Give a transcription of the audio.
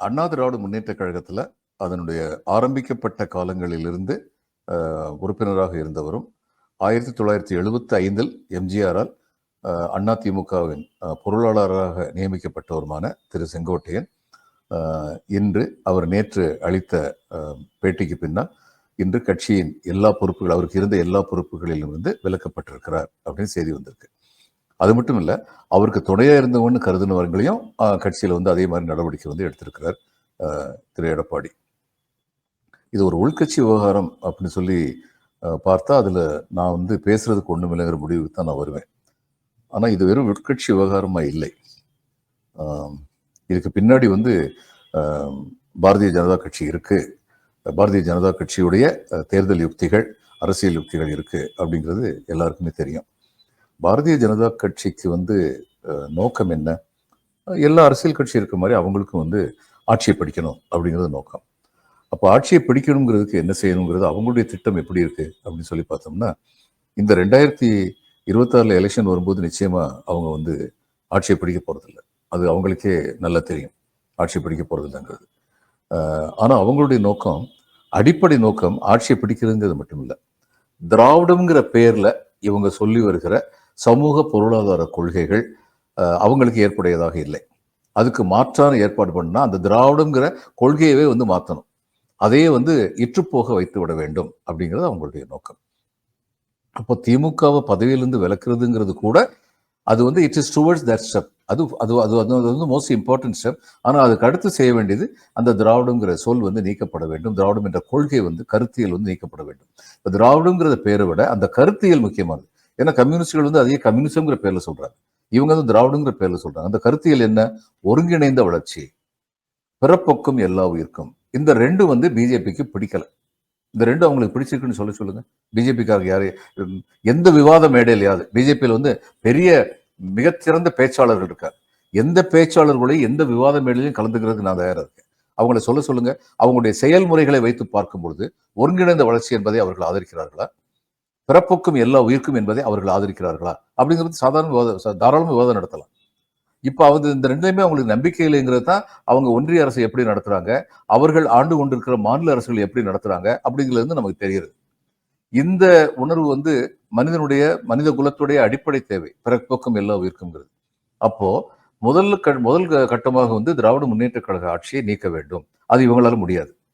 அண்ணா திராவிட முன்னேற்ற கழகத்தில் அதனுடைய ஆரம்பிக்கப்பட்ட காலங்களிலிருந்து உறுப்பினராக இருந்தவரும் ஆயிரத்தி தொள்ளாயிரத்தி எழுபத்தி ஐந்தில் எம்ஜிஆரால் அண்ணா திமுகவின் பொருளாளராக நியமிக்கப்பட்டவருமான திரு செங்கோட்டையன் இன்று அவர் நேற்று அளித்த பேட்டிக்கு பின்னால் இன்று கட்சியின் எல்லா பொறுப்புகள் அவருக்கு இருந்த எல்லா பொறுப்புகளிலும் இருந்து விலக்கப்பட்டிருக்கிறார் அப்படின்னு செய்தி வந்திருக்கு. அது மட்டும் இல்லை அவருக்கு துணையாக இருந்தவன்னு கருதுனவர்களையும் கட்சியில் வந்து அதே மாதிரி நடவடிக்கை வந்து எடுத்திருக்கிறார் திரு. எடப்பாடி. இது ஒரு உள்கட்சி விவகாரம் அப்படின்னு சொல்லி பார்த்தா அதில் நான் வந்து பேசுறதுக்கு ஒண்ணுமில்லைங்கிற முடிவுக்கு தான் நான் வருவேன். ஆனால் இது வெறும் உட்கட்சி விவகாரமாக இல்லை. இதுக்கு பின்னாடி வந்து பாரதிய ஜனதா கட்சி இருக்குது பாரதிய ஜனதா கட்சியுடைய தேர்தல் யுக்திகள் அரசியல் யுக்திகள் இருக்குது அப்படிங்கிறது எல்லாருக்குமே தெரியும். பாரதிய ஜனதா கட்சிக்கு வந்து நோக்கம் என்ன? எல்லா அரசியல் கட்சி இருக்க மாதிரி அவங்களுக்கும் வந்து ஆட்சியை பிடிக்கணும் அப்படிங்கிறது நோக்கம். அப்போ ஆட்சியை பிடிக்கணுங்கிறதுக்கு என்ன செய்யணுங்கிறது அவங்களுடைய திட்டம் எப்படி இருக்கு அப்படின்னு சொல்லி பார்த்தோம்னா இந்த ரெண்டாயிரத்தி இருபத்தாறுல எலெக்ஷன் வரும்போது நிச்சயமா அவங்க வந்து ஆட்சியை பிடிக்க போகிறதில்ல அது அவங்களுக்கே நல்லா தெரியும். ஆட்சியை பிடிக்க போறதில்லைங்கிறது. ஆஹ் அவங்களுடைய நோக்கம் அடிப்படை நோக்கம் ஆட்சியை பிடிக்கிறதுங்கிறது மட்டும் இல்லை திராவிடம்ங்கிற பேரில் இவங்க சொல்லி வருகிற சமூக பொருளாதார கொள்கைகள் அவங்களுக்கு ஏற்புடையதாக இல்லை. அதுக்கு மாற்றான ஏற்பாடு பண்ணா அந்த திராவிடங்கிற கொள்கையவே வந்து மாற்றணும் அதையே வந்து இற்றுப்போக வைத்து விட வேண்டும் அப்படிங்கிறது அவங்களுடைய நோக்கம். அப்போ திமுகவை பதவியிலிருந்து விலக்குறதுங்கிறது கூட அது வந்து it is towards that step அது அது அது அது அது வந்து மோஸ்ட் இம்பார்ட்டன்ட் ஸ்டெப் ஆனால் அதுக்கு அடுத்து செய்ய வேண்டியது அந்த திராவிடங்கிற சொல் வந்து நீக்கப்பட வேண்டும். திராவிடம் என்ற கொள்கை வந்து கருத்தியல் வந்து நீக்கப்பட வேண்டும். இப்போ திராவிடங்கிறத பேரை விட அந்த கருத்தியல் முக்கியமானது. ஏன்னா கம்யூனிஸ்டுகள் வந்து அதே கம்யூனிசம்ங்கிற பேர்ல சொல்றாங்க. இவங்க வந்து திராவிடங்கிற பேர்ல சொல்றாங்க. அந்த கருத்தியல் என்ன? ஒருங்கிணைந்த வளர்ச்சி. பிறப்பொக்கும் எல்லா உயிர்க்கும். இந்த ரெண்டு வந்து பிஜேபிக்கு பிடிக்கல. இந்த ரெண்டு அவங்களுக்கு பிடிச்சிருக்குன்னு சொல்ல சொல்லுங்க. பிஜேபிக்காக யாரு எந்த விவாத மேடையிலையாவது பிஜேபியில் வந்து பெரிய மிகச்சிறந்த பேச்சாளர்கள் இருக்கார் எந்த பேச்சாளர்களையும் எந்த விவாத மேடையிலையும் கலந்துக்கிறதுக்கு நான் தயாரா இருக்கேன். அவங்கள சொல்ல சொல்லுங்க. அவங்களுடைய செயல்முறைகளை வைத்து பார்க்கும் பொழுது ஒருங்கிணைந்த வளர்ச்சி என்பதை அவர்கள் ஆதரிக்கிறார்களா? பிறப்புக்கும் எல்லா உயிர்க்கும் என்பதை அவர்கள் ஆதரிக்கிறார்களா? அப்படிங்கிறது சாதாரண விவாதம் தாராளமாக விவாதம் நடத்தலாம். இப்போ அவங்க இந்த ரெண்டுலையுமே அவங்களுக்கு நம்பிக்கை இல்லைங்கிறது தான் அவங்க ஒன்றிய அரசு எப்படி நடத்துகிறாங்க அவர்கள் ஆண்டு கொண்டிருக்கிற மாநில அரசுகள் எப்படி நடத்துகிறாங்க அப்படிங்கிறது வந்து நமக்கு தெரிகிறது இந்த உணர்வு வந்து மனிதனுடைய மனித குலத்துடைய அடிப்படை தேவை பிறப்போக்கம் எல்லா உயிர்க்குங்கிறது அப்போ முதல்ல க- முதல் கட்டமாக வந்து திராவிட முன்னேற்ற கழக ஆட்சியை நீக்க வேண்டும். அது இவங்களால முடியாது.